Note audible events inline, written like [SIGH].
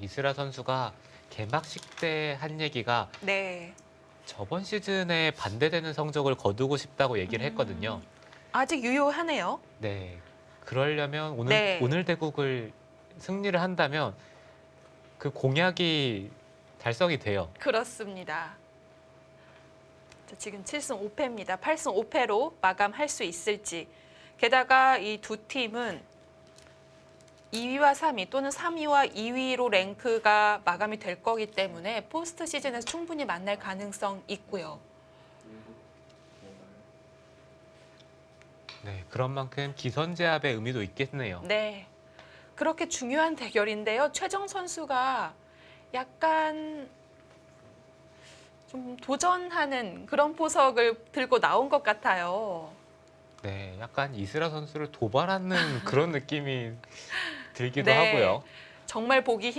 이스라 선수가 개막식 때 한 얘기가 네. 저번 시즌에 반대되는 성적을 거두고 싶다고 얘기를 음. 했거든요. 아직 유효하네요. 네. 그러려면 오늘 네. 오늘 대국을 승리를 한다면 그 공약이 달성이 돼요. 그렇습니다. 자, 지금 7승 5패입니다. 8승 5패로 마감할 수 있을지. 게다가 이 두 팀은 2위와 3위 또는 3위와 2위로 랭크가 마감이 될 거기 때문에 포스트 시즌에서 충분히 만날 가능성 있고요. 네. 그런 만큼 기선 제압의 의미도 있겠네요. 네. 그렇게 중요한 대결인데요. 최정 선수가 약간 좀 도전하는 그런 포석을 들고 나온 것 같아요. 네. 약간 이스라 선수를 도발하는 [LAUGHS] 그런 느낌이 들기도 네. 하고요. 정말 보기